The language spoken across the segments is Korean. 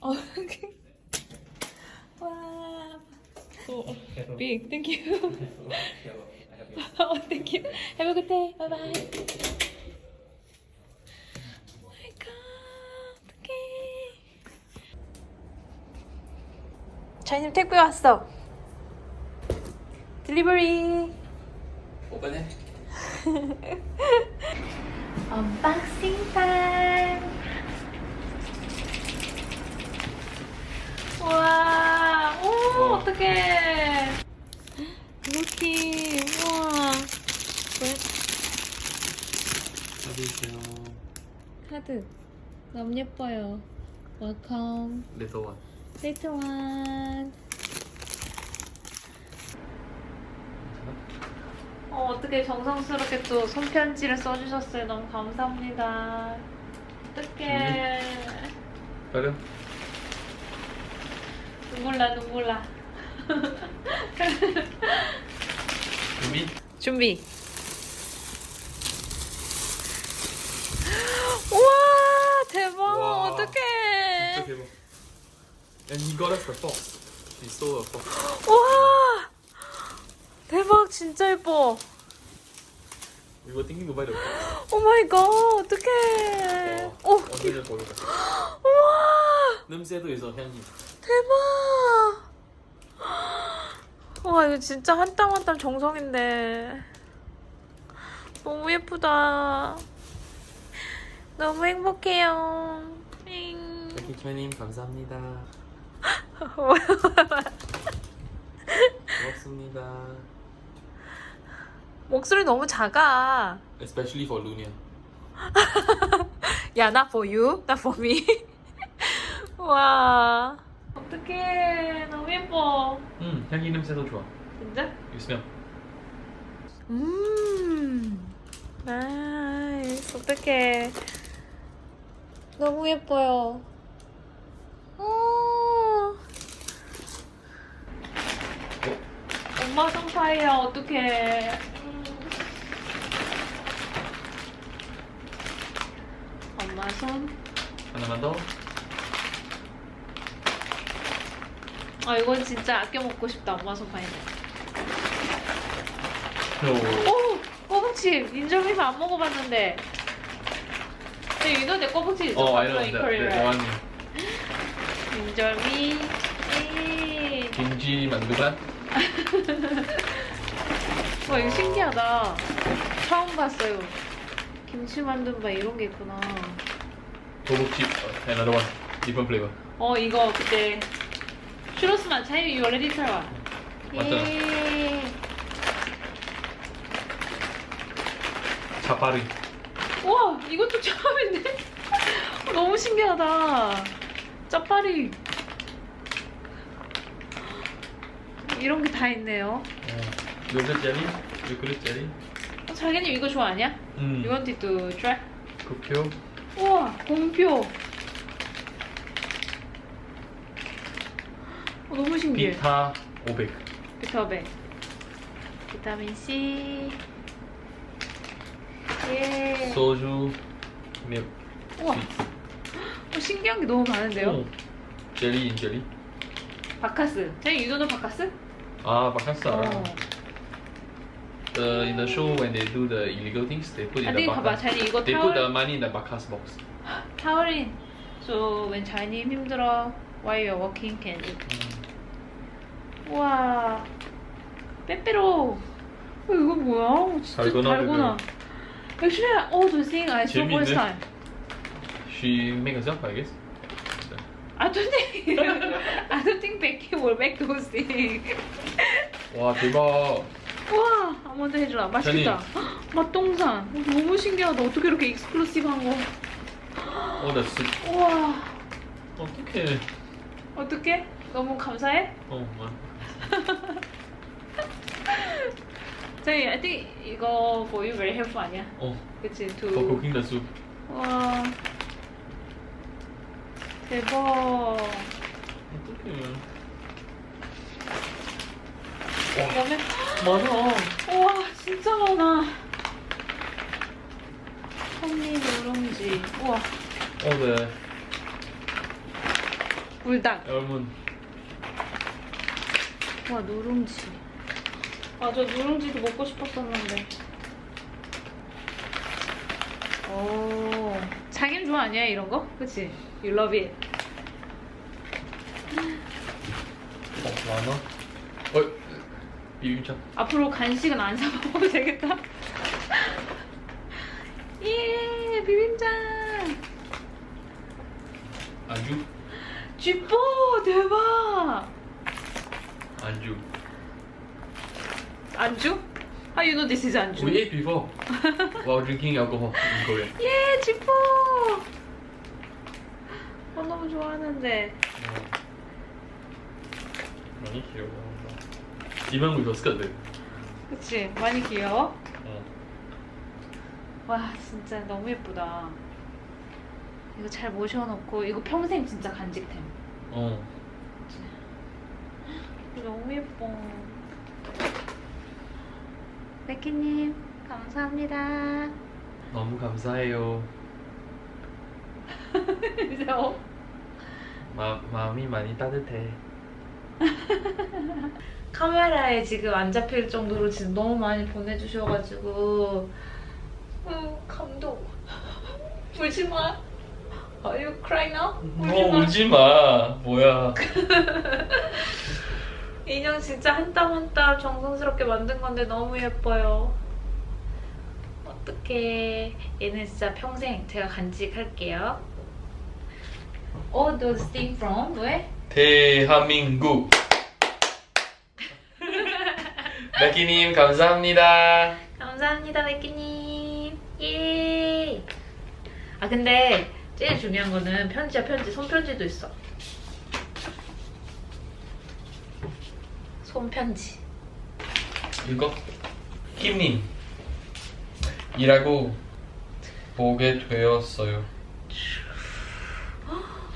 어, 와. 오, big. Thank you. oh, thank you. Have a good day. Bye bye. Oh my god. 어떡해. 자이님 택배 왔어. 딜리버리. 오픈해. 언박싱 타임. 우와, 오, 우와. 어떡해. 루키, 우와. 뭐야? 받으세요. 카드. 너무 예뻐요. 웰컴. Little one. 레이트 원. 어, 어떻게 정성스럽게 또 손편지를 써주셨어요. 너무 감사합니다. 어떡해. 빨리. 눈물 나, 눈물 나. 준비. 우와, 대박. 와. 어떡해. 진짜 대박. And he got us the fox. He stole a fox. 우와. 대박, 진짜 예뻐. We were thinking to buy the fox. 오 마이 갓, 어떡해. 와, 오, 완전 예뻐요. 우와. 냄새도 있어 향이. 대박! 와 이거 진짜 한 땀 한 땀 정성인데 너무 예쁘다. 너무 행복해요. 잉. 백희철님 감사합니다. 고맙습니다. 목소리 너무 작아. Especially for Lunia. 야, not for you, not for me. 와, 어떡해. 너무 예뻐. 음 향이 냄새도 좋아. 진짜? Smell. 음, 나이스. 어떡해. 너무 예뻐요. 어. 엄마 손파이야, 어떡해. 음. 엄마 손. 하나만 더. 아, 이건 진짜 아껴 먹고 싶다, 엄마 손파이는. 오. 오! 꼬북칩! 인절미는 안 먹어봤는데. 근데 know the 꼬북칩 is Oh, I know that, one. 인절미. 에이. 김치 만두반. 와 이거 신기하다. 처음 봤어요. 김치 만두바 이런 게 있구나. 도둑집. Another one. Different flavor. 어 이거 그때 you already try one. 맞잖아. 예. 차파리. 우와 이것도 처음인데? 너무 신기하다. 짜파리. 이런 게 다 있네요. 어. 요거트 젤리. 요거트 젤리. 어, 자기님 이거 좋아하냐? 음. You to try? 국표. 우와 공표. 어, 너무 신기해. 비타 500. 비타백. 비타민 C. 예. 소주. 밀. 우와 어, 신기한 게 너무 많은데요? 오. 젤리 인 젤리. 바카스. 자기 유도는 바카스? 아, 바카스 알아. 어. The in the show when they do the illegal things, they put in 아니 the 봐봐 bakas. 자기 이거 They put the 타월 money in the bakas box. 타월인. So when 자이님 힘들어 while you're working can eat. 음. 우와. 빼빼로. 어, 이거 뭐야? 어, 진짜 달고나 달고나. Actually, all the things I saw first 재밌네. time. She make herself, I guess. I don't think I don't think Becky will make those things. 와 대박. 와, 먼저 해주라. 맛있겠다. 헉, 맛동산. 어, 너무 신기하다. 어떻게 이렇게 익스클루시브한 거. 어, 나 진짜 우와. 어떡해. 어떻게? 너무 감사해? 어, 와. 저희 I think 이거 for you very helpful 아니야? 어, 그치? for To cooking the soup. 와 대박 어떡해. 그다음에 많아. 우와 진짜 많아 현미 누룽지 우와 어, 네. 불닭. 여러분 와 누룽지. 아저 누룽지도 먹고 싶었었는데. 오 자기는 좋아 아니야 이런 거? 그치? You love it. 어, 많아? 어, 비빔장. 앞으로 간식은 안 사 먹어도 되겠다. 예 비빔장. 안주? 쥐뽀 대박. 안주. 안주? How you know this is 안주? We ate before while drinking alcohol in Korea. 예 쥐뽀. 어 너무 좋아하는데. 많이 귀여워. Even with a skirt though. 그치 많이 귀여워? 어. 와 진짜 너무 예쁘다. 이거 잘 모셔놓고 이거 평생 진짜 간직템. 어. 너무 예뻐. 백희님 감사합니다. 너무 감사해요. 이제 어? 마, 마음이 많이 따뜻해. 카메라에 지금 안 잡힐 정도로 지금 너무 많이 보내주셔가지고 음, 감동. 울지 마. Are you crying now? 어, 마. 울지 마. 뭐야. 인형 진짜 한땀 한땀 정성스럽게 만든 건데 너무 예뻐요. 어떡해. 얘는 진짜 평생 제가 간직할게요. All those things from where? 대한민국. 백희님 감사합니다. 감사합니다, 백기님. 예. 아 근데 제일 중요한 거는 편지야 편지, 손편지도 있어. 손편지. 이거 김님 이라고 보게 되었어요.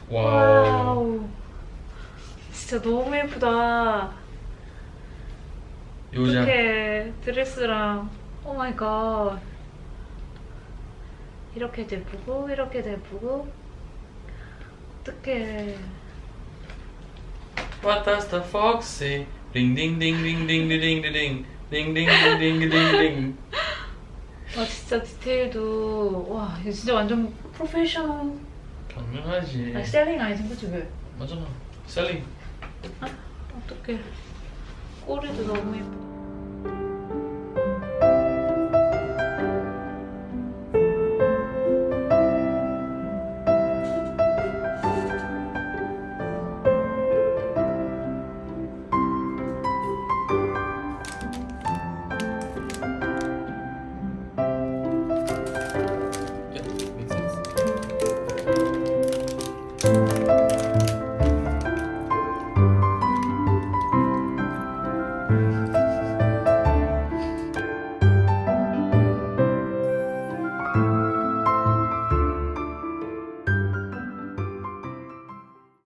와우. 와우. 진짜 너무 예쁘다. 요즘 어떡해. 드레스랑. 오 마이 갓. 이렇게 예쁘고, 이렇게 예쁘고. 어떡해. What does the fox say? Ding ding ding ding ding ding ding ding ding ding ding ding ding ding. 와, 진짜 디테일도. 와, 이거 진짜 완전 프로페셔널. 당연하지. 아니, 셀링 아이템, 그치, 왜? 맞잖아. 셀링. 어떡해. 꼬리도 너무 예뻐.